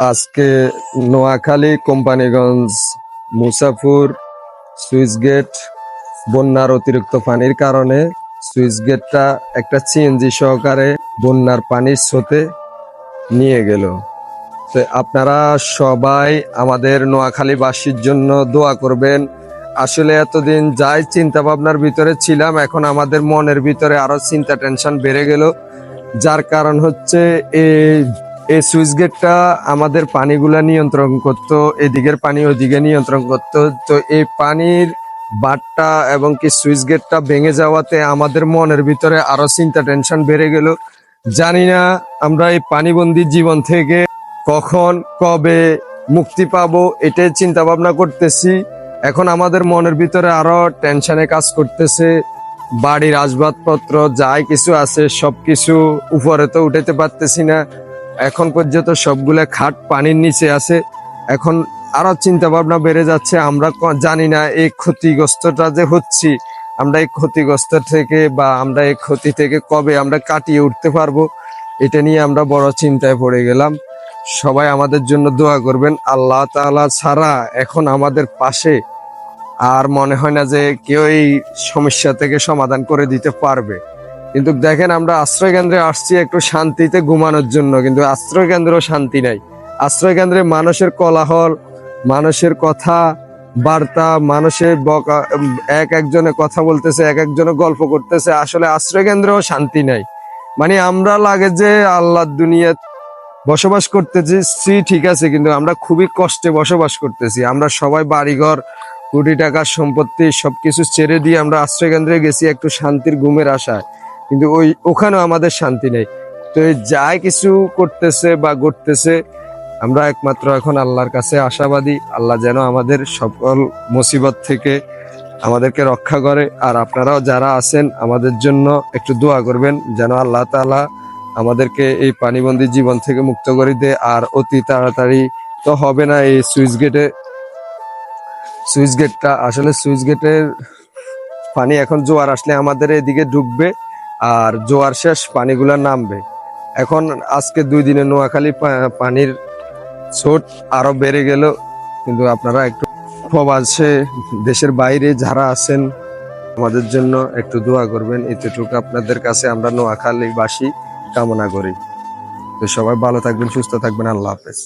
আজকে Noakhali, Companiganj, Musapur, switch gate বন্যার অতিরিক্ত পানির কারণে সুইচ গেটটা একটা সিএনজি সহকারে বন্যার পানির স্রোতে নিয়ে গেল। তো আপনারা সবাই আমাদের নোয়াখালীবাসীর জন্য দোয়া করবেন। আসলে এতদিন যাই চিন্তা ভাবনার ভিতরে ছিলাম, এখন আমাদের মনের ভিতরে আরও চিন্তা টেনশন বেড়ে গেল। যার কারণ হচ্ছে এই এই সুইচ গেটটা আমাদের পানিগুলা নিয়ন্ত্রণ করত, এদিকের পানি ওদিকে নিয়ন্ত্রণ করত। তো এই পানির বাটটা এবং কি সুইচ গেটটা ভেঙে যাওয়াতে আমাদের মনের ভিতরে আরও চিন্তা, টেনশন বেড়ে গেল। জানি না আমরা এই পানিবন্দি জীবন থেকে কখন, কবে মুক্তি পাবো এটাই চিন্তা ভাবনা করতেছি। এখন আমাদের মনের ভিতরে আরও টেনশনে কাজ করতেছে। বাড়ির আসবাবপত্র, যাই কিছু আছে, সবকিছু উপরে তো উঠাইতে পারতেছি না। এখন পর্যন্ত সবগুলো খাট পানির নিচে আছে। এখন আরও চিন্তা ভাবনা বেড়ে যাচ্ছে, আমরা জানি না এই ক্ষতিগ্রস্তটা যে হচ্ছি, আমরা এই ক্ষতিগ্রস্ত থেকে বা আমরা এই ক্ষতি থেকে কবে আমরা কাটিয়ে উঠতে পারব, এটা নিয়ে আমরা বড় চিন্তায় পড়ে গেলাম। সবাই আমাদের জন্য দোয়া করবেন, আল্লাহ তালা ছাড়া এখন আমাদের পাশে আর মনে হয় না যে কেউ এই সমস্যা থেকে সমাধান করে দিতে পারবে। কিন্তু দেখেন আমরা আশ্রয় কেন্দ্রে আসছি একটু শান্তিতে ঘুমানোর জন্য, কিন্তু আশ্রয় কেন্দ্র শান্তি নাই। আশ্রয় কেন্দ্রে মানুষের কোলাহল, মানুষের কথা, বার্তা, মানুষের বকা, এক একজনে কথা বলতেছে, এক একজনে গল্প করতেছে, আসলে আশ্রয় কেন্দ্রেও শান্তি নাই। মানে আমরা লাগে যে আল্লাহর দুনিয়া বসবাস করতেছি ঠিক আছে, কিন্তু আমরা খুবই কষ্টে বসবাস করতেছি। আমরা সবাই বাড়িঘর, কোটি টাকার সম্পত্তি সবকিছু ছেড়ে দিয়ে আমরা আশ্রয় কেন্দ্রে গেছি একটু শান্তির ঘুমের আশায়। কিন্তু ওই ওখানেও আমাদের শান্তি নেই। তো যাই কিছু করতেছে বা ঘটতেছে, আমরা একমাত্র এখন আল্লাহর কাছে আশাবাদী, আল্লাহ যেন আমাদের সকল মুসিবত থেকে আমাদেরকে রক্ষা করে। আর আপনারাও যারা আছেন, আমাদের জন্য একটু দোয়া করবেন যেন আল্লাহ তাআলা আমাদেরকে এই পানিবন্দী জীবন থেকে মুক্ত করে দেয় আর অতি তাড়াতাড়ি তো হবে না এই সুইচ গেটে। সুইচ গেটটা, আসলে সুইচ গেটের পানি এখন জোয়ার আসলে আমাদের এদিকে ঢুকবে আর জোয়ার শেষ, পানিগুলা নামবে। এখন আজকে দুই দিনে নোয়াখালী পানির ছোট আরও বেড়ে গেল, কিন্তু আপনারা একটু প্রবাসে দেশের বাইরে যারা আছেন, আমাদের জন্য একটু দোয়া করবেন। এতটুকু আপনাদের কাছে আমরা নোয়াখালীবাসী কামনা করি। তো সবাই ভালো থাকবেন, সুস্থ থাকবেন। আল্লাহ হাফেজ।